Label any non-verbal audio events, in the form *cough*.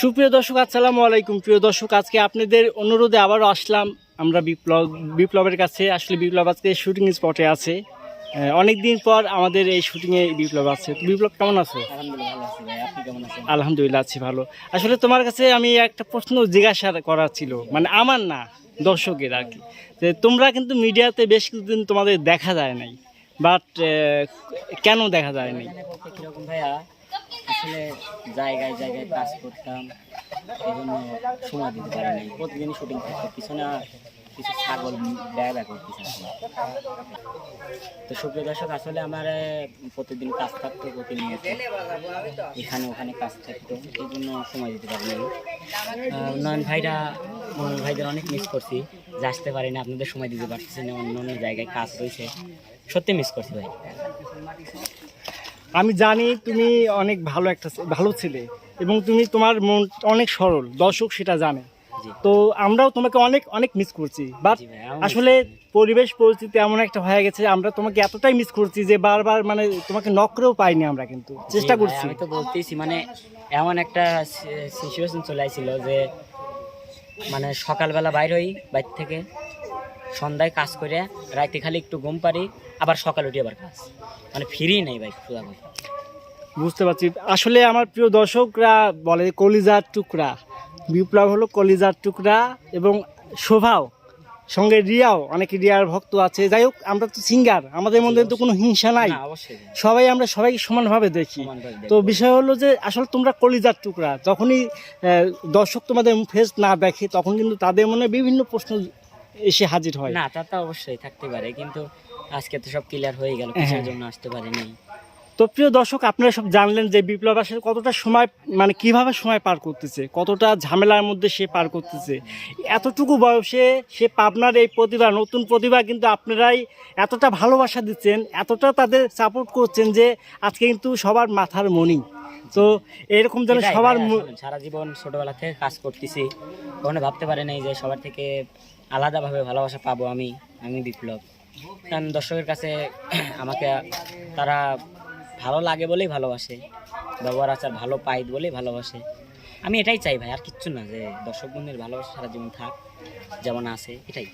সুপ্রিয় দর্শক, আসসালামু আলাইকুম। প্রিয় দর্শক, আজকে আপনাদের অনুরোধে আবারও আসলাম। আমরা বিপ্লব, বিপ্লবের কাছে, আসলে বিপ্লব আজকে শুটিং স্পটে আছে। অনেক দিন পর আমাদের এই শুটিংয়ে বিপ্লব আছে। বিপ্লব, কেমন আছো? আলহামদুলিল্লাহ, আছি ভালো। আসলে তোমার কাছে আমি একটা প্রশ্ন জিজ্ঞাসা করার ছিল। মানে আমার না, দর্শকের আর কি। যে তোমরা কিন্তু মিডিয়াতে বেশ কিছুদিন তোমাদের দেখা যায় নাই। বাট কেন দেখা যায় নাই? আসলে জায়গায় জায়গায় কাজ করতাম এই জন্য সময় দিতে পারি নাই। প্রতিদিনই শুটিং থাকতো, পিছনে কিছু ছাগল ব্যয় ব্যয় করতেছে। তো সুপ্রিয় দর্শক, আসলে আমার প্রতিদিন কাজ থাকতো, প্রতিনিয়ত এখানে ওখানে কাজ থাকতো এই জন্য সময় দিতে পারি নাই। নয়ন ভাইরা মনোজ ভাইদের অনেক মিস করছি। যে আসতে পারি না, আপনাদের সময় দিতে পারতেছি না, অন্য অন্য জায়গায় কাজ রয়েছে। সত্যি মিস করছি ভাই। আমি জানি তুমি অনেক ভালো একটা ভালো ছেলে এবং তুমি তোমার মন অনেক সরল দর্শক সেটা জানে। তো আমরাও তোমাকে অনেক অনেক মিস করছি। বাট আসলে পরিবেশ পরিস্থিতি এমন একটা হয়ে গেছে আমরা তোমাকে এতটাই মিস করছি যে বারবার মানে তোমাকে নকরেও পাইনি আমরা কিন্তু। চেষ্টা করছি। আমি তো বলতেছি মানে এমন একটা সিচুয়েশন চলে আসছিল যে মানে সকালবেলা বাইর হই বাইর থেকে সন্ধ্যায় কাজ করে রাতে খালি একটু ঘুম পারি আবার সকাল উঠি আবার কাজ। মানে ফ্রি নেই ভাই সুদা ভাই বুঝতে পারছি। আসলে আমার প্রিয় দর্শকরা বলে কলিজার টুকরা বিপ্লব হলো কলিজার টুকরা এবং শোভাও সঙ্গে রিয়াও অনেক রিয়ার ভক্ত আছে। যাই হোক আমরা তো সিঙ্গার আমাদের মধ্যে তো কোনো হিংসা নাই। সবাই আমরা সবাইকে সমানভাবে দেখি। তো বিষয় হলো যে আসলে তোমরা কলিজার টুকরা যখনই দর্শক তোমাদের ফেস না দেখে তখন কিন্তু তাদের মনে বিভিন্ন প্রশ্ন এসে হাজির হয় না তা তো অবশ্যই থাকতে পারে কিন্তু আজকে তো সব ক্লিয়ার হয়ে গেল হ্যাঁ। কিসের জন্য আসতে পারিনি তো প্রিয় দর্শক আপনারা সব জানলেন যে বিপ্লব আসলে কতটা সময় মানে কীভাবে সময় পার করতেছে কতটা ঝামেলার মধ্যে সে পার করতেছে। এতটুকু বয়সে সে পাবনার এই প্রতিভা নতুন প্রতিভা কিন্তু আপনারাই এতটা ভালোবাসা দিচ্ছেন এতটা তাদের সাপোর্ট করছেন যে আজকে কিন্তু সবার মাথার মনি তো এরকম যেন সবার সারা জীবন ছোটবেলা থেকে কাজ করতেছি। কখনো ভাবতে পারি নাই যে সবার থেকে আলাদাভাবে ভালোবাসা পাবো আমি আমি বিপ্লব। কারণ দর্শকের কাছে *clears throat* আমাকে তারা ভালো লাগে বলেই ভালোবাসে। ব্যবহার আচার ভালো পাই বলেই ভালোবাসে। আমি এটাই চাই ভাই, আর কিচ্ছু না যে দর্শক বন্ধুর ভালোবাসা সারা জীবন থাক, যেমন আছে, এটাই।